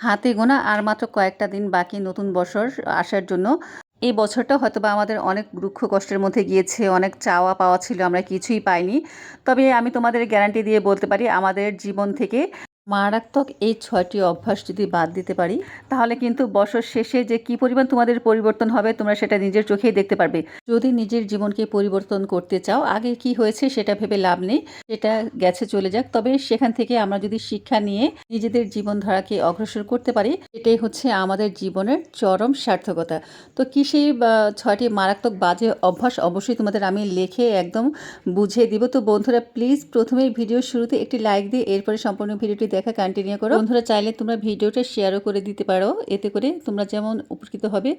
হাতে গোনা আর মাত্র কয়েকটা দিন বাকি নতুন বছর আসার জন্য। এই বছরটা হয়তো বা আমাদের অনেক দুঃখ কষ্টের মধ্যে গিয়েছে, অনেক চাওয়া পাওয়া ছিল, আমরা কিছুই পাইনি। তবে আমি তোমাদের গ্যারান্টি দিয়ে বলতে পারি, আমাদের জীবন থেকে মারাত্মক এই ছয়টি অভ্যাস যদি বাদ দিতে পারি, তাহলে কিন্তু বছর শেষে যে কি পরিমাণ তোমাদের পরিবর্তন হবে, তোমরা সেটা নিজের চোখেই দেখতে পারবে। যদি নিজের জীবনকে পরিবর্তন করতে চাও, আগে কি হয়েছে সেটা ভেবে লাভ নেই, সেটা গেছে চলে যাক। তবে সেখান থেকে আমরা যদি শিক্ষা নিয়ে নিজেদের জীবনধারাকে অগ্রসর করতে পারি, এটাই হচ্ছে আমাদের জীবনের চরম সার্থকতা। তো কি সেই ছয়টি মারাত্মক বাজে অভ্যাস অবশ্যই তোমাদের আমি লেখে একদম বুঝিয়ে দিব। তো বন্ধুরা প্লিজ প্রথমেই ভিডিও শুরুতে একটি লাইক দিয়ে এরপরে সম্পূর্ণ ভিডিওটি দেখা কন্টিনিউ করো। বন্ধুরা, চাইলে তোমরা ভিডিওটা শেয়ারও করে দিতে পারো। এতে করে তোমরা যেমন উপকৃত হবে,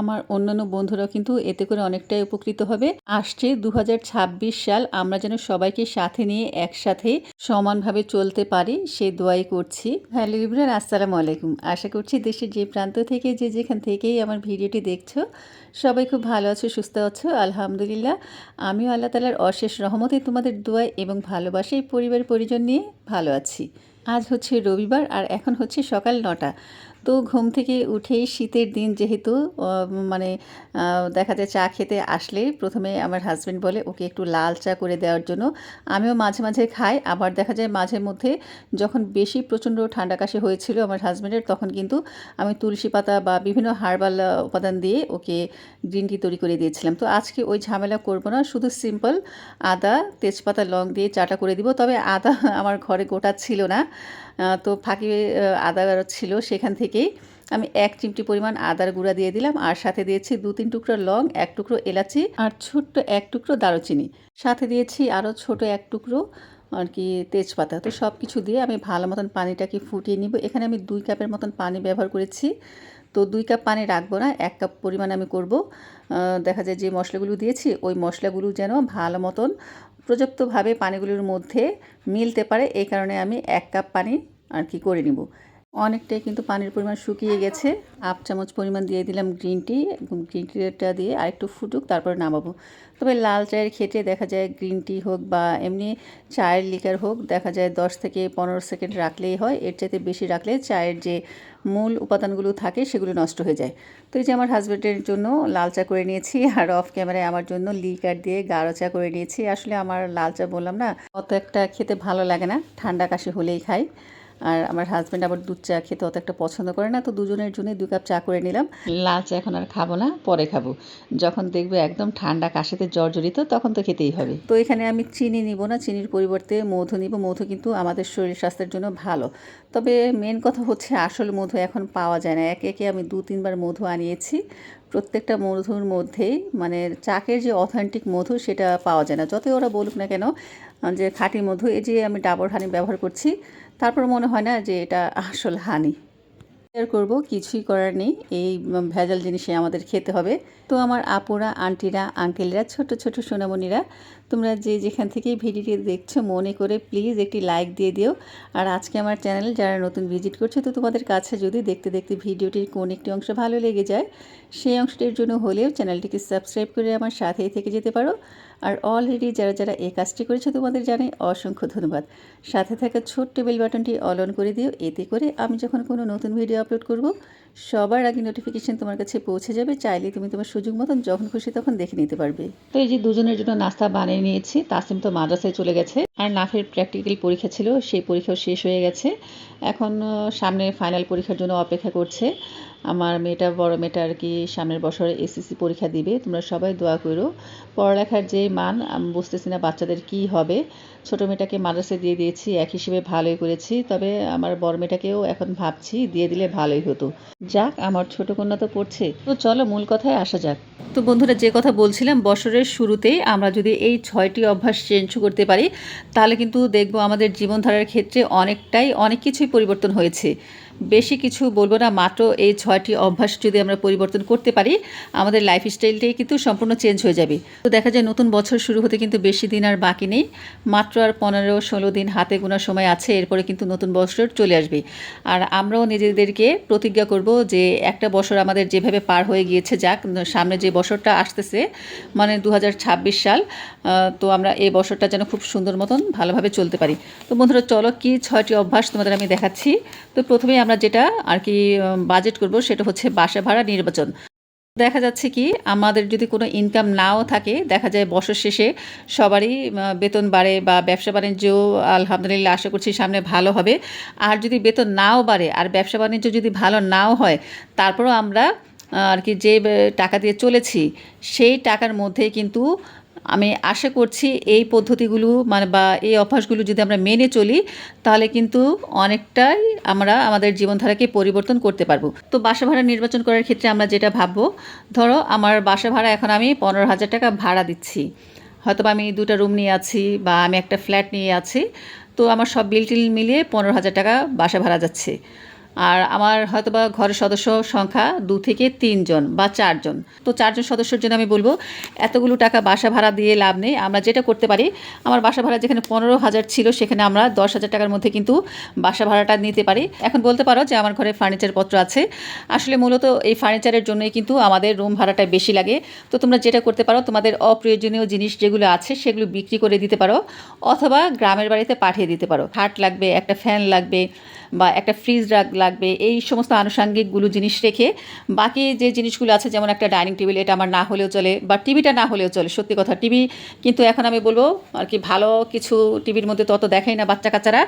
আমার অন্যান্য বন্ধুরাও কিন্তু এতে করে অনেকটাই উপকৃত হবে। আসছে দু হাজার ছাব্বিশ সাল, আমরা যেন সবাইকে সাথে নিয়ে একসাথে সমানভাবে চলতে পারি, সে দোয়াই করছি। হ্যালো ইবরান, আসসালামু আলাইকুম। আশা করছি দেশের যে প্রান্ত থেকে, যে যেখান থেকেই আমার ভিডিওটি দেখছ, সবাই খুব ভালো আছো, সুস্থ আছো, আলহামদুলিল্লাহ। আমিও আল্লাহ তালার অশেষ রহমতে তোমাদের দোয়াই এবং ভালোবাসায় পরিবার পরিজন নিয়ে ভালো আছি। আজ হচ্ছে রবিবার আর এখন হচ্ছে সকাল নটা। তো ঘুম থেকে উঠেই শীতের দিন যেহেতু মানে দেখা যায় চা খেতে আসলে প্রথমে আমার হাজব্যান্ড বলে ওকে একটু লাল চা করে দেওয়ার জন্য। আমিও মাঝে মাঝে খাই। আবার দেখা যায় মাঝে মধ্যে যখন বেশি প্রচণ্ড ঠান্ডা কাশি হয়েছিল আমার হাজব্যান্ডের তখন কিন্তু আমি তুলসী পাতা বা বিভিন্ন হার্বাল উপাদান দিয়ে ওকে গ্রিন টি তৈরি করে দিয়েছিলাম। তো আজকে ওই ঝামেলা করব না, শুধু সিম্পল আদা, তেজপাতা, লং দিয়ে চাটা করে দিব। তবে আদা আমার ঘরে গোটা ছিল না। তো ফাঁকি আদা ছিল সেখান থেকেই আমি এক চিমটি পরিমাণ আদার গুঁড়া দিয়ে দিলাম আর সাথে দিয়েছি দু তিন টুকরো লং, এক টুকরো এলাচি আর ছোট্ট এক টুকরো দারুচিনি। সাথে দিয়েছি আরও ছোট এক টুকরো আর কি তেজপাতা। তো সব কিছু দিয়ে আমি ভালো মতন পানিটাকে ফুটিয়ে নিব। এখানে আমি দুই কাপের মতন পানি ব্যবহার করেছি। তো দুই কাপ পানি রাখব না, এক কাপ পরিমাণ আমি করব। দেখা যায় যে মশলাগুলো দিয়েছি, ওই মশলাগুলো যেন ভালো মতন পর্যাপ্তভাবে পানিগুলোর মধ্যে মিলতে পারে। এই কারণে আমি এক কাপ পানি আর কি করে নিব। অনেকটাই কিন্তু পানির পরিমাণ শুকিয়ে গেছে। হাফ চামচ পরিমাণ দিয়ে দিলাম গ্রিন টি গ্রিন টিটা দিয়ে আরেকটু ফুটুক, তারপরে নামাবো। তবে লাল চায়ের ক্ষেত্রে দেখা যায় গ্রিন টি হোক বা এমনি চায়ের লিকার হোক, দেখা যায় দশ থেকে পনেরো সেকেন্ড রাখলেই হয়। এর চাইতে বেশি রাখলে চায়ের যে মূল উপাদানগুলো থাকে সেগুলো নষ্ট হয়ে যায়। তো এই যে আমার হাজব্যান্ডের জন্য লাল চা করে নিয়েছি আর অফ ক্যামেরায় আমার জন্য লিকার দিয়ে গাঢ় চা করে নিয়েছি। আসলে আমার লাল চা বললাম না, অত একটা খেতে ভালো লাগে না, ঠান্ডা কাশি হলেই খাই। আর আমার হাজব্যান্ড আবার দুধ চা খেতে অত একটা পছন্দ করে না তো দুজনের জন্য দু কাপ চা করে নিলাম। লাল চা এখন আর খাব না পরে খাব। যখন দেখবে একদম ঠান্ডা কাশিতে জর্জরিত তখন তো খেতেই হবে। তো এখানে আমি চিনি নিব না চিনির পরিবর্তে মধু নিব। মধু কিন্তু আমাদের শরীর স্বাস্থ্যের জন্য ভালো। তবে মেন কথা হচ্ছে আসল মধু এখন পাওয়া যায় না। একে একে আমি দু তিনবার মধু আনিয়েছি। প্রত্যেকটা মধুর মধ্যেই মানে চাকের যে অথেন্টিক মধু সেটা পাওয়া যায় না। যতই ওরা বলুক না কেন যে খাঁটি মধু এই যে আমি ডাবর হানি ব্যবহার করছি তারপর মনে হয় না যে এটা আসল হানি। শেয়ার করব, কিছুই করার নেই। এই ভেজাল জিনিসে আমাদের খেতে হবে। তো আমার আপুরা, আন্টিরা, আঙ্কেলরা, ছোট ছোট সোনামণিরা, তোমরা যে যেখান থেকে ভিডিওটি দেখছ, মনে করে প্লিজ একটি লাইক দিয়ে দিও। আর আজকে আমার চ্যানেল যারা নতুন ভিজিট করছে, তো তোমাদের কাছে যদি দেখতে দেখতে ভিডিওটির কোন একটি অংশ ভালো লেগে যায়, সেই অংশটির জন্য হলেও চ্যানেলটিকে সাবস্ক্রাইব করে আমার সাথেই থেকে যেতে পারো। আর অলরেডি যারা যারা এই কাজটি করেছে তোমাদের জানাই অসংখ্য ধন্যবাদ। সাথে থাকা ছোট্ট বেল বাটনটি অল অন করে দিও। এতে করে আমি যখন কোনো নতুন ভিডিও আপলোড করব সবার আগে নোটিফিকেশন তোমার কাছে পৌঁছে যাবে চাইলে তুমি তোমার সুযোগ মতন যখন খুশি তখন দেখে নিতে পারবে। তো এই যে দুজনের জন্য নাস্তা বানিয়ে নিয়েছি তাসিম তো মাদ্রাসায় চলে গেছে, আর নাফের প্র্যাকটিক্যাল পরীক্ষা ছিল, সেই পরীক্ষাও শেষ হয়ে গেছে। এখন সামনে ফাইনাল পরীক্ষার জন্য অপেক্ষা করছে। আমার মেয়েটা, বড় মেয়েটা আর কি সামনের বছরে এসএসসি পরীক্ষা দিবে, তোমরা সবাই দোয়া করো। পড়ালেখার যে মান, আমি বুঝতেছি না বাচ্চাদের কি হবে। ছোট মেয়েটাকে মাদ্রাসায় দিয়ে দিয়েছি, এক হিসেবে ভালোই করেছি, তবে আমার বড় মেয়েটাকেও এখন ভাবছি, দিয়ে দিলে ভালোই হতো। যাক, আমার ছোট কন্যা তো পড়ছে তো চলো, মূল কথায় আসা যাক। তো বন্ধুরা, যে কথা বলছিলাম, বছরের শুরুতেই আমরা যদি এই ছয়টি অভ্যাস চেঞ্জ করতে পারি, তাহলে কিন্তু দেখব আমাদের জীবনধারার ক্ষেত্রে অনেকটাই অনেক কিছুই পরিবর্তন হয়েছে। বেশি কিছু বলব না, মাত্র এই ছয়টি অভ্যাস যদি আমরা পরিবর্তন করতে পারি, আমাদের লাইফ স্টাইলটাই কিন্তু সম্পূর্ণ চেঞ্জ হয়ে যাবে। তো দেখা যায় নতুন বছর শুরু হতে কিন্তু বেশি দিন আর বাকি নেই, মাত্র আর পনেরো ষোলো দিন হাতে গোনার সময় আছে, এরপরে কিন্তু নতুন বছর চলে আসবে। আর আমরাও নিজেদেরকে প্রতিজ্ঞা করব যে একটা বছর আমাদের যেভাবে পার হয়ে গিয়েছে যাক, সামনে যে বছরটা আসতেছে মানে দু হাজার ছাব্বিশ সাল তো আমরা এই বছরটা যেন খুব সুন্দর মতন ভালোভাবে চলতে পারি। তো বন্ধুরা, চলো কি ছয়টি অভ্যাস তোমাদের আমি দেখাচ্ছি। তো প্রথমে আমরা যেটা আর কি বাজেট করব সেটা হচ্ছে বাসা ভাড়া নির্বাচন। দেখা যাচ্ছে কি, আমাদের যদি কোনো ইনকাম নাও থাকে, দেখা যায় বছর শেষে সবারই বেতন বাড়ে বা ব্যবসা বাণিজ্য, আলহামদুলিল্লাহ আশা করছি সামনে ভালো হবে। আর যদি বেতন নাও বাড়ে আর ব্যবসা বাণিজ্য যদি ভালো নাও হয়, তারপরেও আমরা আর কি যে টাকা দিয়ে চলেছি, সেই টাকার মধ্যে কিন্তু আমি আশা করছি এই পদ্ধতিগুলো মানে বা এই অভ্যাসগুলো যদি আমরা মেনে চলি, তাহলে কিন্তু অনেকটাই আমরা আমাদের জীবনধারাকে পরিবর্তন করতে পারব। তো বাসা ভাড়া নির্বাচন করার ক্ষেত্রে আমরা যেটা ভাববো, ধরো আমার বাসা ভাড়া এখন আমি পনেরো হাজার টাকা ভাড়া দিচ্ছি। হয়তো আমি দুটো রুম নিয়ে আছি বা আমি একটা ফ্ল্যাট নিয়ে আছি, তো আমার সব বিল টিল মিলিয়ে পনেরো হাজার টাকা বাসা ভাড়া যাচ্ছে। আর আমার হয়তো বা ঘরের সদস্য সংখ্যা দু থেকে তিনজন বা চারজন। তো চারজন সদস্যের জন্য আমি বলব, এতগুলো টাকা বাসা ভাড়া দিয়ে লাভ নেই। আমরা যেটা করতে পারি, আমার বাসা ভাড়া যেখানে পনেরো হাজার ছিল, সেখানে আমরা দশ হাজার টাকার মধ্যে কিন্তু বাসা ভাড়াটা নিতে পারি। এখন বলতে পারো যে আমার ঘরে ফার্নিচারপত্র আছে। আসলে মূলত এই ফার্নিচারের জন্যই কিন্তু আমাদের রুম ভাড়াটা বেশি লাগে। তো তোমরা যেটা করতে পারো, তোমাদের অপ্রয়োজনীয় জিনিস যেগুলো আছে, সেগুলো বিক্রি করে দিতে পারো। অথবা গ্রামের বাড়িতে পাঠিয়ে দিতে পারো। খাট লাগবে, একটা ফ্যান লাগবে বা একটা ফ্রিজ লাগবে, এই সমস্ত আনুষাঙ্গিকগুলো জিনিস রেখে বাকি যে জিনিসগুলো আছে, যেমন একটা ডাইনিং টেবিল এটা আমার না হলেও চলে বা টিভিটা না হলেও চলে, সত্যি কথা টিভি কিন্তু এখন আমি বলব আর কি ভালো কিছু টিভির মধ্যে তত দেখাই না বাচ্চা কাচ্চারা,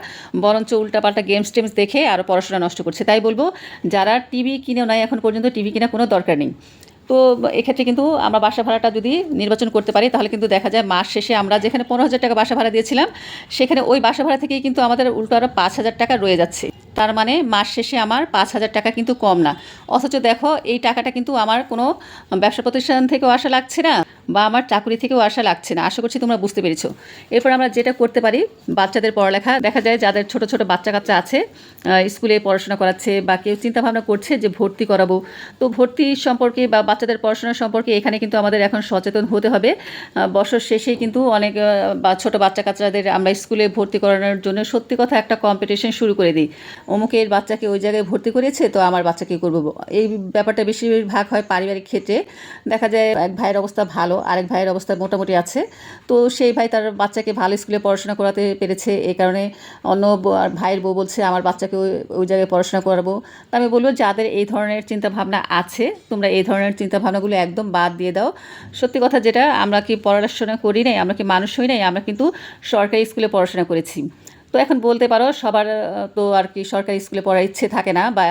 বরঞ্চ উল্টাপাল্টা গেমস টেমস দেখে আরও পড়াশোনা নষ্ট করছে। তাই বলব, যারা টিভি কিনেও নাই এখন পর্যন্ত টিভি কেনা কোনো দরকার নেই। তো এক্ষেত্রে কিন্তু আমরা বাসা ভাড়াটা যদি নির্বাচন করতে পারি, তাহলে কিন্তু দেখা যায় মাস শেষে আমরা যেখানে পনেরো হাজার টাকা বাসা ভাড়া দিয়েছিলাম, সেখানে ওই বাসা ভাড়া থেকেই কিন্তু আমাদের উল্টো আরও পাঁচ হাজার টাকা রয়ে যাচ্ছে। তার মানে মাস শেষে আমার পাঁচ হাজার টাকা কিন্তু কম না। অথচ দেখো, এই টাকাটা কিন্তু আমার কোনো ব্যবসা প্রতিষ্ঠান থেকেও আসা লাগছে না। বা আমার চাকরি থেকেও আশা লাগছে না। আশা করছি তোমরা বুঝতে পেরেছ। এরপর আমরা যেটা করতে পারি, বাচ্চাদের পড়ালেখা। দেখা যায় যাদের ছোট ছোট বাচ্চা কাচ্চা আছে স্কুলে পড়াশোনা করাচ্ছে বা কেউ চিন্তা ভাবনা করছে যে ভর্তি করাবো। তো ভর্তি সম্পর্কে বা বাচ্চাদের পড়াশোনা সম্পর্কে এখানে কিন্তু আমাদের এখন সচেতন হতে হবে। বছর শেষেই কিন্তু অনেক বা ছোট বাচ্চা কাচ্চাদের আমরা স্কুলে ভর্তি করানোর জন্য সত্যি কথা একটা কম্পিটিশন শুরু করে দিই। অমুকের বাচ্চাকে ওই জায়গায় ভর্তি করেছে, তো আমার বাচ্চাকে করব। এই ব্যাপারটা বেশিরভাগ হয় পারিবারিক ক্ষেত্রে। দেখা যায় এক ভাইয়ের অবস্থা ভালো আরেক ভাইয়ের অবস্থা মোটামুটি আছে। তো সেই ভাই তার বাচ্চাকে ভালো স্কুলে পড়াশোনা করাতে পেরেছে। এই কারণে অন্য ভাইয়ের বউ বলছে, আমার বাচ্চাকে ওই জায়গায় পড়াশোনা করাবো। তো আমি বলব, যাদের এই ধরনের চিন্তা ভাবনা আছে, তোমরা এই ধরনের চিন্তা ভাবনাগুলো একদম বাদ দিয়ে দাও। সত্যি কথা যেটা, আমরা কি পড়াশোনা করি নাই, আমরা কি মানুষ হই নাই, আমরা কিন্তু সরকারি স্কুলে পড়াশোনা করেছি। তো এখন বলতে পারো সবার তো আর কি সরকারি স্কুলে পড়ার ইচ্ছে থাকে না বা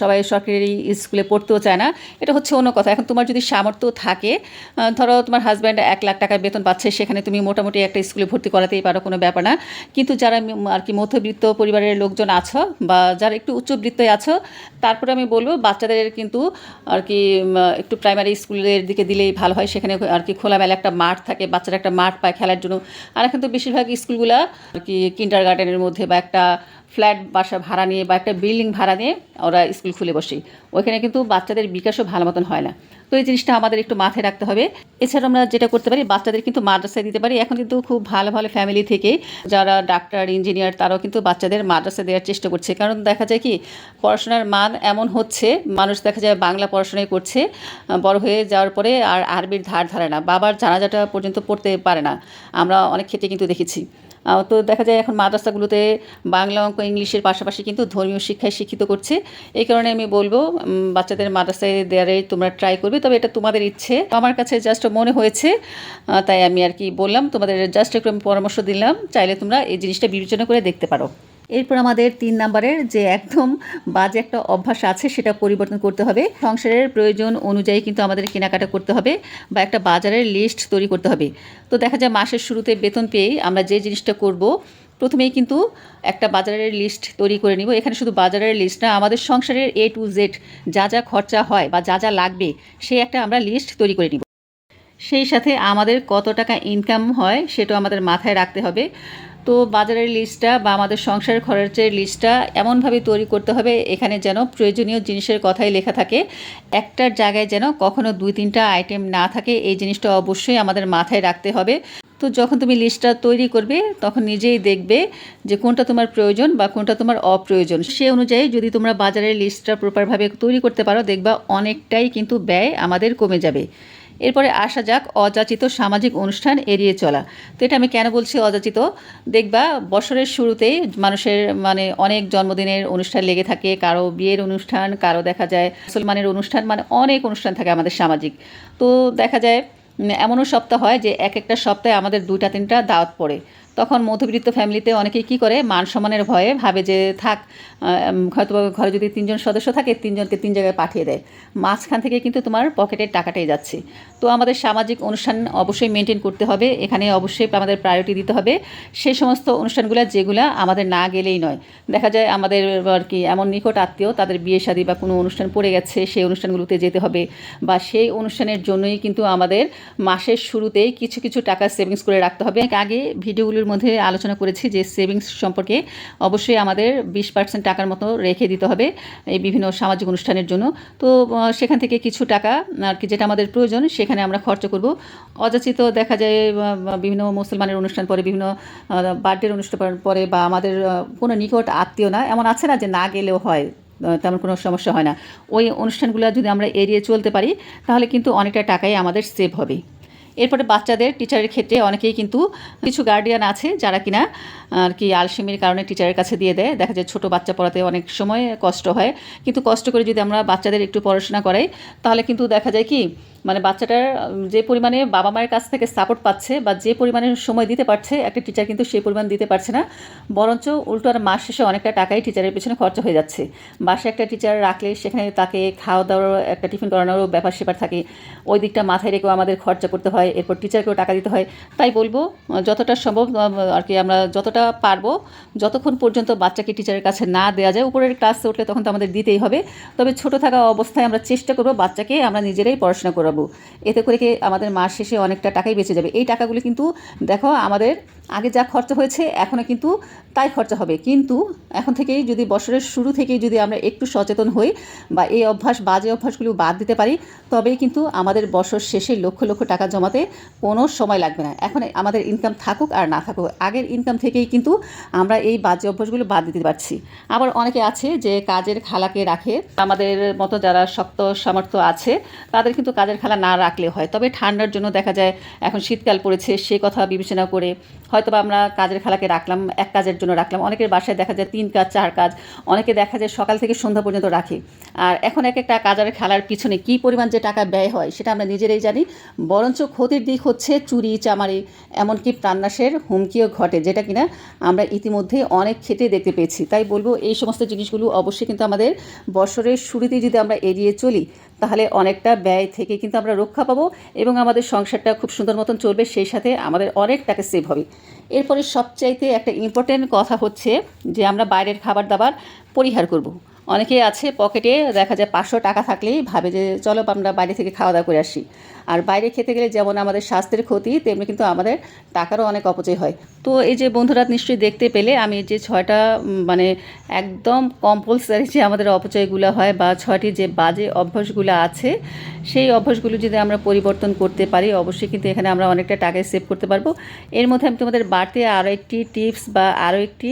সবাই সরকারি স্কুলে পড়তেও চায় না। এটা হচ্ছে অন্য কথা। এখন তোমার যদি সামর্থ্য থাকে ধরো তোমার হাজব্যান্ড এক লাখ টাকা বেতন পাচ্ছে, সেখানে তুমি মোটামুটি একটা স্কুলে ভর্তি করাতেই পারো, কোনো ব্যাপার না। কিন্তু যারা আর কি মধ্যবিত্ত পরিবারের লোকজন আছো বা যারা একটু উচ্চবৃত্তই আছো, তারপরে আমি বলব বাচ্চাদের কিন্তু আর কি একটু প্রাইমারি স্কুলের দিকে দিলেই ভালো হয়। সেখানে আর কি খোলামেলা একটা মাঠ থাকে, বাচ্চারা একটা মাঠ পায় খেলার জন্য। আর এখন তো বেশিরভাগ স্কুলগুলা আর কি কিন্ডার গার্ডেনের মধ্যে বা একটা ফ্ল্যাট বাসা ভাড়া নিয়ে বা একটা বিল্ডিং ভাড়া নিয়ে ওরা স্কুল খুলে বসে। ওইখানে কিন্তু বাচ্চাদের বিকাশও ভালো মতন হয় না। তো এই জিনিসটা আমাদের একটু মাথায় রাখতে হবে। এছাড়া আমরা যেটা করতে পারি, বাচ্চাদের কিন্তু মাদ্রাসায় দিতে পারি। এখন কিন্তু খুব ভালো ভালো ফ্যামিলি থেকে যারা ডাক্তার ইঞ্জিনিয়ার তারাও কিন্তু বাচ্চাদের মাদ্রাসা দেওয়ার চেষ্টা করছে। কারণ দেখা যায় কি, পড়াশোনার মান এমন হচ্ছে, মানুষ দেখা যায় বাংলা পড়াশোনাই করছে, বড় হয়ে যাওয়ার পরে আর আরবির ধার ধারে না। বাবার জানাজাটা পর্যন্ত পড়তে পারে না। আমরা অনেক ক্ষেত্রে কিন্তু দেখেছি। তো দেখা যায় এখন মাদ্রাসাগুলোতে বাংলা অঙ্ক ইংলিশের পাশাপাশি কিন্তু ধর্মীয় শিক্ষায় শিক্ষিত করছে। এই কারণে আমি বলব বাচ্চাদের মাদ্রাসায় দেয়ারে তোমরা ট্রাই করবে, তবে এটা তোমাদের ইচ্ছে। আমার কাছে জাস্ট মনে হয়েছে তাই আমি আর কি বললাম, তোমাদের জাস্ট একটু পরামর্শ দিলাম, চাইলে তোমরা এই জিনিসটা বিবেচনা করে দেখতে পারো। এরপর আমাদের তিন নাম্বারের যে একদম বাজে একটা অভ্যাস আছে, সেটা পরিবর্তন করতে হবে। সংসারের প্রয়োজন অনুযায়ী কিন্তু আমাদের কেনাকাটা করতে হবে বা একটা বাজারের লিস্ট তৈরি করতে হবে। তো দেখা যায় মাসের শুরুতে বেতন পেয়েই আমরা যে জিনিসটা করব, প্রথমেই কিন্তু একটা বাজারের লিস্ট তৈরি করে নিব। এখানে শুধু বাজারের লিস্ট না, আমাদের সংসারের এ টু জেড যা যা খরচা হয় বা যা যা লাগবে সেই একটা আমরা লিস্ট তৈরি করে নিব। সেই সাথে আমাদের কত টাকা ইনকাম হয়, সেটাও আমাদের মাথায় রাখতে হবে। তো বাজারের লিস্টটা বা আমাদের সংসার খরচের লিস্টটা এমনভাবে তৈরি করতে হবে, এখানে যেন প্রয়োজনীয় জিনিসের কথাই লেখা থাকে। একটার জায়গায় যেন কখনো দুই তিনটা আইটেম না থাকে, এই জিনিসটা অবশ্যই আমাদের মাথায় রাখতে হবে। তো যখন তুমি লিস্টটা তৈরি করবে, তখন নিজেই দেখবে যে কোনটা তোমার প্রয়োজন বা কোনটা তোমার অপ্রয়োজন। সে অনুযায়ী যদি তোমরা বাজারের লিস্টটা প্রপারভাবে তৈরি করতে পারো, দেখবা অনেকটাই কিন্তু ব্যয় আমাদের কমে যাবে। এরপরে আসা যাক, অযাচিত সামাজিক অনুষ্ঠান এড়িয়ে চলা। তো এটা আমি কেন বলছি অযাচিত? দেখবা, বছরের শুরুতেই মানুষের মানে অনেক জন্মদিনের অনুষ্ঠান লেগে থাকে। কারও বিয়ের অনুষ্ঠান, কারও দেখা যায় মুসলমানের অনুষ্ঠান মানে অনেক অনুষ্ঠান থাকে আমাদের সামাজিক। তো দেখা যায় এমনও সপ্তাহ হয় যে এক একটা সপ্তাহে আমাদের দুইটা, তিনটা দাওয়াত পড়ে। তখন মধ্যবিত্ত ফ্যামিলিতে অনেকে কী করে, মান সম্মানের ভয়ে ভাবে যে, থাক হয়তো ঘরে যদি তিনজন সদস্য থাকে, তিনজনকে তিন জায়গায় পাঠিয়ে দেয়। মাঝখান থেকে কিন্তু তোমার পকেটের টাকাটাই যাচ্ছে। তো আমাদের সামাজিক অনুষ্ঠান অবশ্যই মেনটেন করতে হবে। এখানে অবশ্যই আমাদের প্রায়োরিটি দিতে হবে। সেই সমস্ত অনুষ্ঠানগুলো যেগুলো আমাদের না গেলেই নয়। দেখা যায় আমাদের আর কি এমন নিকট আত্মীয়, তাদের বিয়ে শাদী বা কোনো অনুষ্ঠান পড়ে গেছে, সেই অনুষ্ঠানগুলোতে যেতে হবে বা সেই অনুষ্ঠানের জন্যই কিন্তু আমাদের মাসের শুরুতেই কিছু কিছু টাকা সেভিংস করে রাখতে হবে। আগে ভিডিওগুলোর মধ্যে আলোচনা করেছি যে সেভিংস সম্পর্কে অবশ্যই আমাদের বিশ পার্সেন্ট টাকার মতো রেখে দিতে হবে এই বিভিন্ন সামাজিক অনুষ্ঠানের জন্য। তো সেখান থেকে কিছু টাকা আর কি যেটা আমাদের প্রয়োজন সেখানে আমরা খরচ করব। অযাচিত দেখা যায় বিভিন্ন মুসলমানের অনুষ্ঠান পরে, বিভিন্ন বার্থডের অনুষ্ঠান পরে বা আমাদের কোনো নিকট আত্মীয় না, এমন আছে না যে না গেলেও হয় তেমন কোনো সমস্যা হয় না। ওই অনুষ্ঠানগুলো যদি আমরা এড়িয়ে চলতে পারি, তাহলে কিন্তু অনেকটা টাকাই আমাদের সেভ হবে। এরপরে বাচ্চাদের টিচারের ক্ষেত্রে অনেকেই কিন্তু কিছু গার্ডিয়ান আছে যারা কিনা আর কি আলসেমির কারণে টিচারের কাছে দিয়ে দেয়। দেখা যায় ছোটো বাচ্চা পড়াতে অনেক সময় কষ্ট হয়। কিন্তু কষ্ট করে যদি আমরা বাচ্চাদের একটু পড়াশোনা করাই, তাহলে কিন্তু দেখা যায় কি মানে বাচ্চাটার যে পরিমাণে বাবা মায়ের কাছ থেকে সাপোর্ট পাচ্ছে বা যে পরিমাণে সময় দিতে পারছে, একটা টিচার কিন্তু সেই পরিমাণ দিতে পারছে না। বরঞ্চ উল্টো আর মাস শেষে অনেকটা টাকাই টিচারের পেছনে খরচা হয়ে যাচ্ছে। বাসায় একটা টিচার রাখলে সেখানে তাকে খাওয়া দাওয়ার একটা টিফিন করানোরও ব্যাপার স্যাপার থাকে। ওই দিকটা মাথায় রেখেও আমাদের খরচা করতে হয়, এরপর টিচারকেও টাকা দিতে হয়। তাই বলব, যতটা সম্ভব আর কি আমরা যতটা পারব, যতক্ষণ পর্যন্ত বাচ্চাকে টিচারের কাছে না দেওয়া যায়, উপরের ক্লাসে উঠলে তখন তো আমাদের দিতেই হবে। তবে ছোট থাকা অবস্থায় আমরা চেষ্টা করব বাচ্চাকে আমরা নিজেরাই পড়াশোনা করাবো এতে করে কি আমাদের মাস শেষে অনেকটা টাকাই বেঁচে যাবে। এই টাকাগুলো কিন্তু দেখো আমাদের আগে যা খরচা হয়েছে, এখনও কিন্তু তাই খরচা হবে। কিন্তু এখন থেকেই যদি বছরের শুরু থেকেই যদি আমরা একটু সচেতন হই বা এই অভ্যাস, বাজে অভ্যাসগুলো বাদ দিতে পারি, তবেই কিন্তু আমাদের বছর শেষে লক্ষ লক্ষ টাকা জমাতে কোনো সময় লাগবে না। এখন আমাদের ইনকাম থাকুক আর না থাকুক, আগের ইনকাম থেকেই কিন্তু আমরা এই বাজে অভ্যাসগুলো বাদ দিতে পারছি। আবার অনেকে আছে যে কাজের খালাকে রাখে, আমাদের মতো যারা শক্ত সামর্থ্য আছে, তাদের কিন্তু কাজের খালা না রাখলে হয়। তবে ঠান্ডার জন্য দেখা যায়, এখন শীতকাল পড়েছে, সে কথা বিবেচনা করে হয়তো বা আমরা কাজের খালাকে রাখলাম, এক কাজের জন্য রাখলাম। অনেকের বাসায় দেখা যায় তিন কাজ, চার কাজ, অনেকে দেখা যায় সকাল থেকে সন্ধ্যা পর্যন্ত রাখে। আর এখন এক একটা কাজের খেলার পিছনে কী পরিমাণ যে টাকা ব্যয় হয় সেটা আমরা নিজেরাই জানি। বরঞ্চ ক্ষতির দিক হচ্ছে চুরি, চামারি, এমনকি প্রাণনাশের হুমকিও ঘটে, যেটা কিনা আমরা ইতিমধ্যে অনেক ক্ষেত্রে দেখতে পেয়েছি। তাই বলব, এই সমস্ত জিনিসগুলো অবশ্যই কিন্তু আমাদের বছরের শুরুতেই যদি আমরা এড়িয়ে চলি তাহলে অনেকটা ব্যয় থেকে কিন্তু আমরা রক্ষা পাবো এবং আমাদের সংসারটা খুব সুন্দর মতন চলবে, সেই সাথে আমাদের অনেক টাকা সেভ হবে এরপরে সবচাইতে একটা ইম্পর্টেন্ট কথা হচ্ছে যে আমরা বাইরের খাবার দাবার পরিহার করব। অনেকেই আছে পকেটে, দেখা যায় পাঁচশো টাকা থাকলেই ভাবে যে, চলো আমরা বাইরে থেকে খাওয়া দাওয়া করে আসি। আর বাইরে খেতে গেলে যেমন আমাদের স্বাস্থ্যের ক্ষতি, তেমনি কিন্তু আমাদের টাকারও অনেক অপচয় হয়। তো এই যে বন্ধুরা নিশ্চয়ই দেখতে পেলে, আমি যে ছয়টা মানে একদম কম্পালসারি যে আমাদের অপচয়গুলো হয় বা ছয়টি যে বাজে অভ্যাসগুলো আছে, সেই অভ্যাসগুলো যদি আমরা পরিবর্তন করতে পারি, অবশ্যই কিন্তু এখানে আমরা অনেকটা টাকায় সেভ করতে পারব। এর মধ্যে আমি তোমাদের বাড়তি আরও একটি টিপস বা আরও একটি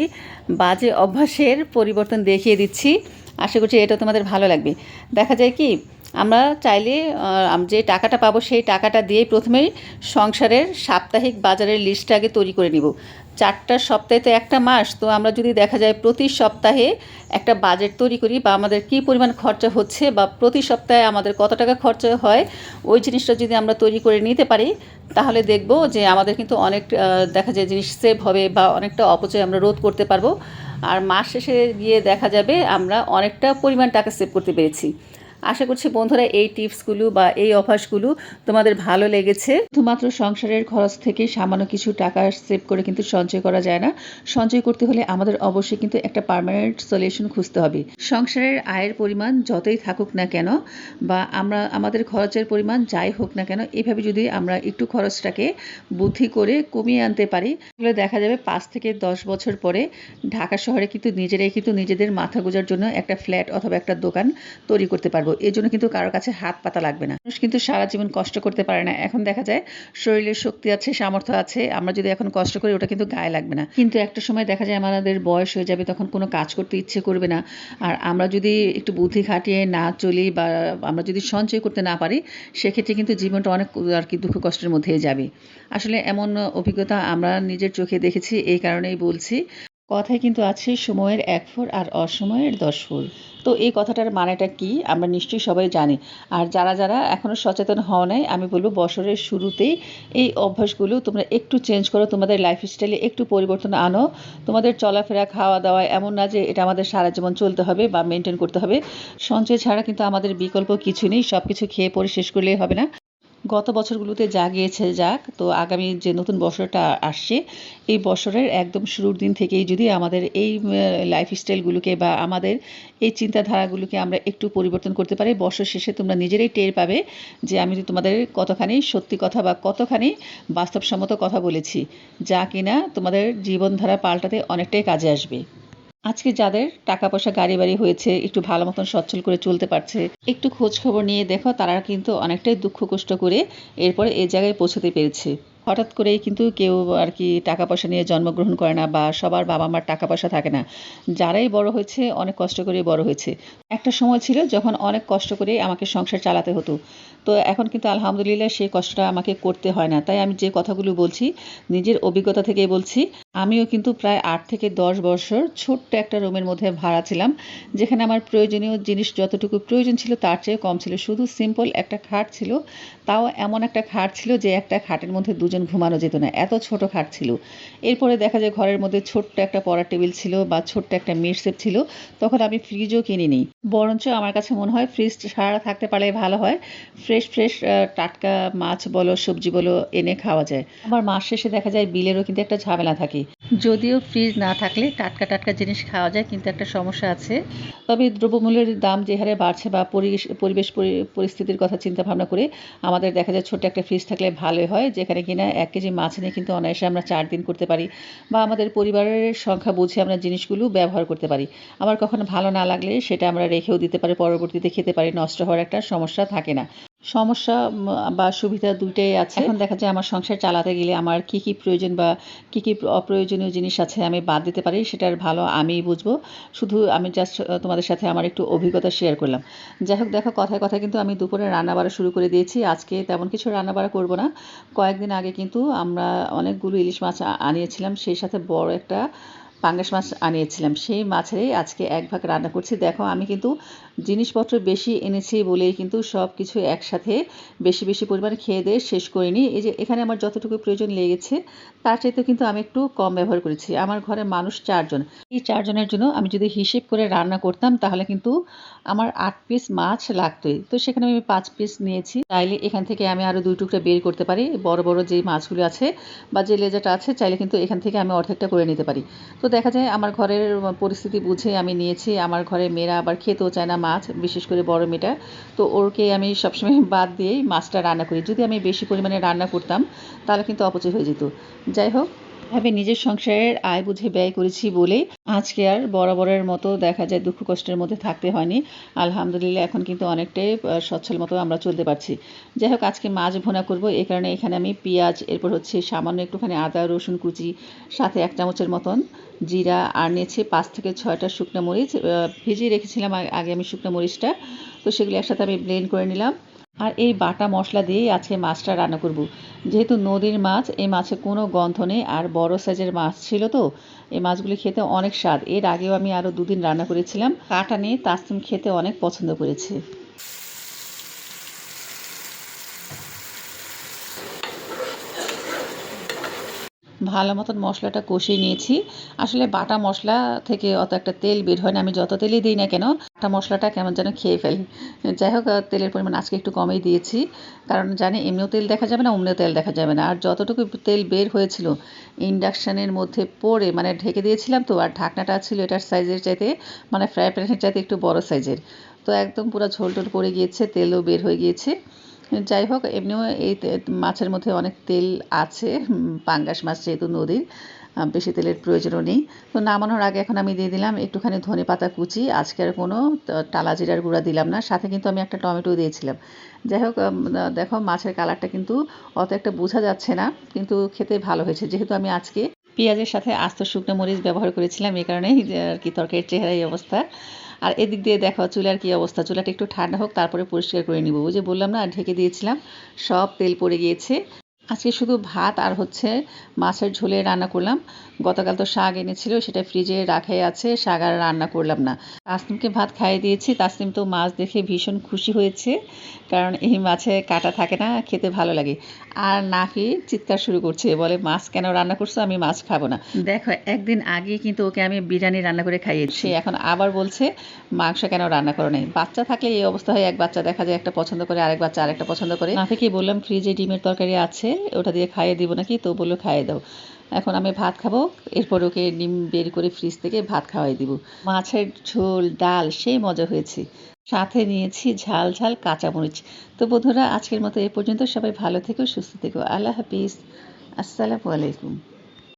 বাজে অভ্যাসের পরিবর্তন দেখিয়ে দিচ্ছি। আশা করছি এটা তোমাদের ভালো লাগবে। দেখা যায় কি আমরা চাইলে যে টাকাটা পাবো সেই টাকাটা দিয়েই প্রথমেই সংসারের সাপ্তাহিক বাজারের লিস্টটা আগে তৈরি করে নিব। চারটা সপ্তাহে তো একটা মাস, তো আমরা যদি দেখা যায় প্রতি সপ্তাহে একটা বাজেট তৈরি করি বা আমাদের কী পরিমাণ খরচা হচ্ছে বা প্রতি সপ্তাহে আমাদের কত টাকা খরচা হয়, ওই জিনিসটা যদি আমরা তৈরি করে নিতে পারি, তাহলে দেখব যে আমাদের কিন্তু অনেক দেখা যায় জিনিস সেভ হবে বা অনেকটা অপচয় আমরা রোধ করতে পারব। আর মাস শেষে গিয়ে দেখা যাবে আমরা অনেকটা পরিমাণ টাকা সেভ করতে পেরেছি। আশা করছি বন্ধুরা এই টিপসগুলো বা এই অভ্যাসগুলো তোমাদের ভালো লেগেছে। শুধুমাত্র সংসারের খরচ থেকে সামান্য কিছু টাকা সেভ করে কিন্তু সঞ্চয় করা যায় না। সঞ্চয় করতে হলে আমাদের অবশ্যই কিন্তু একটা পার্মানেন্ট সলিউশন খুঁজতে হবে। সংসারের আয়ের পরিমাণ যতই থাকুক না কেন বা আমরা, আমাদের খরচের পরিমাণ যাই হোক না কেন, এভাবে যদি আমরা একটু খরচটাকে বুদ্ধি করে কমিয়ে আনতে পারি, তাহলে দেখা যাবে পাঁচ থেকে দশ বছর পরে ঢাকা শহরে কিন্তু নিজেরাই কিন্তু নিজেদের মাথা গোজার জন্য একটা ফ্ল্যাট অথবা একটা দোকান তৈরি করতে পারব। এর জন্য কিন্তু কারোর কাছে হাত পাতা লাগবে না। মানুষ কিন্তু সারা জীবন কষ্ট করতে পারে না। এখন দেখা যায় শরীরের শক্তি আছে, সামর্থ্য আছে। আমরা যদি এখন কষ্ট করি, ওটা কিন্তু গায়ে লাগবে না। কিন্তু একটা সময় দেখা যায় আমাদের বয়স হয়ে যাবে, তখন কোনো কাজ করতে ইচ্ছে করবে না। আর আমরা যদি একটু বুদ্ধি খাটিয়ে না চলি বা আমরা যদি সঞ্চয় করতে না পারি, সেক্ষেত্রে কিন্তু জীবনটা অনেক আর কি দুঃখ কষ্টের মধ্যে যাবে। আসলে এমন অভিজ্ঞতা আমরা নিজের চোখে দেখেছি, এই কারণেই বলছি। কথায় কিন্তু আছে সময়ের এক ফোর আর অসময়ের দশ ফোর তো এই কথাটার মানেটা কি? আমরা নিশ্চয়ই সবাই জানি। আর যারা যারা এখনও সচেতন হও নাই, আমি বলব বছরের শুরুতেই এই অভ্যাসগুলো তোমরা একটু চেঞ্জ করো, তোমাদের লাইফস্টাইলে একটু পরিবর্তন আনো। তোমাদের চলাফেরা খাওয়া দাওয়া এমন না যে এটা আমাদের সারা জীবন চলতে হবে বা মেনটেন করতে হবে। সঞ্চয় ছাড়া কিন্তু আমাদের বিকল্প কিছু নেই সব কিছু খেয়ে পরে শেষ করলেই হবে না। গত বছরগুলোতে যা গিয়েছে যাক, তো আগামী যে নতুন বছরটা আসছে, এই বছরের একদম শুরুর দিন থেকেই যদি আমাদের এই লাইফস্টাইলগুলোকে বা আমাদের এই চিন্তাধারাগুলোকে আমরা একটু পরিবর্তন করতে পারি, বছর শেষে তোমরা নিজেরাই টের পাবে যে আমি তোমাদের কতখানি সত্যি কথা বা কতখানি বাস্তবসম্মত কথা বলেছি, যা কিনা তোমাদের জীবনধারা পাল্টাতে অনেকটাই কাজে আসবে। আজকে যাদের টাকা পয়সা গাড়ি বাড়ি হয়েছে, একটু ভালো মতন সচ্ছল করে চলতে পারছে, একটু খোঁজ খবর নিয়ে দেখো, তারা কিন্তু অনেকটাই দুঃখ কষ্ট করে এরপরে এ জায়গায় পৌঁছতে পেরেছে। হঠাৎ করেই কিন্তু কেউ আর কি টাকা পয়সা নিয়ে জন্মগ্রহণ করে না বা সবার বাবা মার টাকা পয়সা থাকে না। যারাই বড় হয়েছে, অনেক কষ্ট করে বড় হয়েছে। একটা সময় ছিল যখন অনেক কষ্ট করে আমাকে সংসার চালাতে হতো। তো এখন কিন্তু আলহামদুলিল্লাহ সেই কষ্টটা আমাকে করতে হয় না। তাই আমি যে কথাগুলো বলছি, নিজের অভিজ্ঞতা থেকেই বলছি, আমিও কিন্তু প্রায় আট থেকে দশ বছর ছোট্ট একটা রুমের মধ্যে ভাড়া ছিলাম, যেখানে আমার প্রয়োজনীয় জিনিস যতটুকু প্রয়োজন ছিল তার চেয়ে কম ছিল। শুধু সিম্পল একটা খাট ছিল, তাও এমন একটা খাট ছিল যে একটা খাটের মধ্যে দুজন ঘুমানো যেত না, এত ছোট খাট ছিল। এরপরে দেখা যায় ঘরের মধ্যে ছোট্ট একটা পড়ার টেবিল ছিল বা ছোট্ট একটা মিটসেপ ছিল, তখন আমি ফ্রিজও কিনিনি। বরঞ্চ আমার কাছে মনে হয় ফ্রিজ সারা থাকতে পারলে ভালো হয়। ফ্রেশ ফ্রেশ টাটকা মাছ বলো, সবজি বলো, এনে খাওয়া যায়। আমার মাস শেষে দেখা যায় বিলেরও কিন্তু একটা ঝামেলা থাকে। যদিও ফ্রিজ না থাকলে টাটকা টাটকা জিনিস খাওয়া যায়, কিন্তু একটা সমস্যা আছে। তবে দ্রব্যমূল্যের দাম যে হারে বাড়ছে বা পরিবেশ পরিবেশ পরিস্থিতির কথা চিন্তা ভাবনা করে আমাদের দেখা যায় ছোট্ট একটা ফ্রিজ থাকলে ভালোই হয়, যেখানে কিনা এক কেজি মাছ নিয়ে কিন্তু অনায়াসে আমরা চার দিন করতে পারি বা আমাদের পরিবারের সংখ্যা বুঝে আমরা জিনিসগুলো ব্যবহার করতে পারি। আবার কখনো ভালো না লাগলে সেটা আমরা রেখেও দিতে পারি, পরবর্তীতে খেতে পারি, নষ্ট হওয়ার একটা সমস্যা থাকে না। সমস্যা বা সুবিধা দুইটাই আছে। এখন দেখা যায় আমার সংসার চালাতে গেলে আমার কি কি প্রয়োজন বা কি কি অপ্রয়োজনীয় জিনিস আছে আমি বাদ দিতে পারি, সেটার ভালো আমিই বুঝব। শুধু আমি জাস্ট তোমাদের সাথে আমার একটু অভিজ্ঞতা শেয়ার করলাম। যাই হোক, দেখো, কথায় কথায় কিন্তু আমি দুপুরে রান্না বাড়া শুরু করে দিয়েছি। আজকে তেমন কিছু রান্না বাড়া করব না। কয়েকদিন আগে কিন্তু আমরা অনেকগুলো ইলিশ মাছ আনিয়েছিলাম। সেই সাথে বড় একটা পাঙ্গাস মাছ আনিয়েছিলাম। সেই মাছেরই আজকে এক ভাগ রান্না করছি। দেখো, আমি কিন্তু জিনিসপত্র বেশি এনেছি বলেই কিন্তু সব কিছু একসাথে বেশি বেশি পরিমাণে খেয়ে দিয়ে শেষ করিনি। এই যে এখানে আমার যতটুকু প্রয়োজন লেগেছে, তার চাইতে কিন্তু আমি একটু কম ব্যবহার করেছি। আমার ঘরে মানুষ চারজন। এই চারজনের জন্য আমি যদি হিসেব করে রান্না করতাম, তাহলে কিন্তু আমার আট পিস মাছ লাগতোই। তো সেখানে আমি পাঁচ পিস নিয়েছি। চাইলে এখান থেকে আমি আরও দুই টুকরা বের করতে পারি। বড় বড় যে মাছগুলো আছে বা যে লেজাটা আছে, চাইলে কিন্তু এখান থেকে আমি অর্ধেকটা করে নিতে পারি। তো দেখা যায় আমার ঘরের পরিস্থিতি বুঝে আমি নিয়েছি। আমার ঘরে মেয়েরা আবার খেতেও চায় না মাছ, বিশেষ করে বড় মেয়েটা। তো ওরকে আমি সবসময় বাদ দিয়েই মাছটা রান্না করি। যদি আমি বেশি পরিমাণে রান্না করতাম, তাহলে কিন্তু অপচয় হয়ে যেত। যাই হোক ভাবে নিজের সংসারের আয় বুঝে ব্যয় করেছি বলে আজকে আর বরাবরের মতো দেখা যায় দুঃখ কষ্টের মধ্যে থাকতে হয়নি। আলহামদুলিল্লাহ, এখন কিন্তু অনেকটাই সচ্ছল মতো আমরা চলতে পারছি। যাই হোক, আজকে মাছ ভোনা করব। এই কারণে এখানে আমি পেঁয়াজ, এরপর হচ্ছে সামান্য একটুখানি আদা, রসুন কুচি, সাথে এক চামচের মতন জিরা, আর নিয়েছি পাঁচ থেকে ছয়টা শুকনো মরিচ। ভিজিয়ে রেখেছিলাম আগে আমি শুকনো মরিচটা। তো সেগুলো একসাথে আমি ব্লেন্ড করে নিলাম। আর এই বাটা মশলা দিয়েই আজকে মাছটা রান্না করব। যেহেতু নদীর মাছ, এই মাছে কোনো গন্ধ নেই, আর বড় সাইজের মাছ ছিল তো, এই মাছগুলি খেতে অনেক স্বাদ। এর আগেও আমি আরও দুদিন রান্না করেছিলাম। কাটা নিয়ে তাসিম খেতে অনেক পছন্দ করেছে। ভালো মতন মশলাটা কষিয়ে নিয়েছি। আসলে বাটা মশলা থেকে অত একটা তেল বের হয় না। আমি যত তেলই দিই না কেন, বাটা মশলাটা কেমন যেন খেয়ে ফেলি। যাই হোক তেলের পরিমাণ আজকে একটু কমেই দিয়েছি। কারণ জানি এমনিও তেল দেখা যাবে না, অমনিও তেল দেখা যাবে না। আর যতটুকু তেল বের হয়েছিল, ইন্ডাকশানের মধ্যে পড়ে মানে ঢেকে দিয়েছিলাম তো, আর ঢাকনাটা ছিল এটার সাইজের চাইতে মানে ফ্রাই প্যানের চাইতে একটু বড় সাইজের। তো একদম পুরো ঝোল টোল পড়ে গিয়েছে, তেলও বের হয়ে গিয়েছে। যাই হোক, এমনিও এই মাছের মধ্যে অনেক তেল আছে পাঙ্গাস মাছ যেহেতু নদীর বেশি তেলের প্রয়োজনও নেই। তো নামানোর আগে এখন আমি দিয়ে দিলাম একটুখানি ধনে পাতা কুচি, আজকে আর কোনো টালা জিরার গুঁড়া দিলাম না। সাথে কিন্তু আমি একটা টমেটো দিয়েছিলাম। যাই হোক দেখো মাছের কালারটা কিন্তু অত একটা বোঝা যাচ্ছে না, কিন্তু খেতে ভালো হয়েছে। যেহেতু আমি আজকে পেঁয়াজের সাথে আস্ত শুকনো মরিচ ব্যবহার করেছিলাম এই কারণেই আর কি তরকারির চেহারা এই অবস্থা। আর এদিক দিয়ে দেখো, চুলার কি অবস্থা? চুলাটা একটু ঠান্ডা হোক, তারপরে পরিষ্কার করে নিব। যে বললাম না, ঢেকে দিয়েছিলাম, সব তেল পড়ে গিয়েছে। আজকে শুধু ভাত আর হচ্ছে মাছের ঝোলে রান্না করলাম। গতকাল তো শাক এনেছিল সেটা ফ্রিজে রাখাই আছে শাক আর রান্না করলাম না। তাসনিমকে ভাত খাইয়ে দিয়েছি তাসনিম তো মাছ দেখে ভীষণ খুশি হয়েছে কারণ এই মাছে কাটা থাকে না খেতে ভালো লাগে। আর নাকি চিৎকার শুরু করছে বলে মাছ কেন রান্না করছ? আমি মাছ খাব না। দেখো একদিন আগে কিন্তু ওকে আমি বিরিয়ানি রান্না করে খাইয়েছি। সে এখন আবার বলছে মাংস কেন রান্না করো নাই? বাচ্চা থাকলে এই অবস্থা হয় এক বাচ্চা দেখা যায় একটা পছন্দ করে আরেক বাচ্চা আরেকটা পছন্দ করে। নাফিকে বললাম ফ্রিজে ডিমের তরকারি আছে ওটা দিয়ে খাইয়ে দিব নাকি? তো বলল খাইয়ে দাও। এখন আমি ভাত খাব, এরপর ওকে ডিম বের করে ফ্রিজ থেকে ভাত খাওয়াই দিব। মাছের ঝোল, ডাল, সেই মজা হয়েছে। সাথে নিয়েছি ঝাল ঝাল কাঁচামরিচ। তো বন্ধুরা, আজকের মতো এ পর্যন্ত। সবাই ভালো থেকো, সুস্থ থেকো। আল্লাহ হাফিজ। আসসালামু আলাইকুম।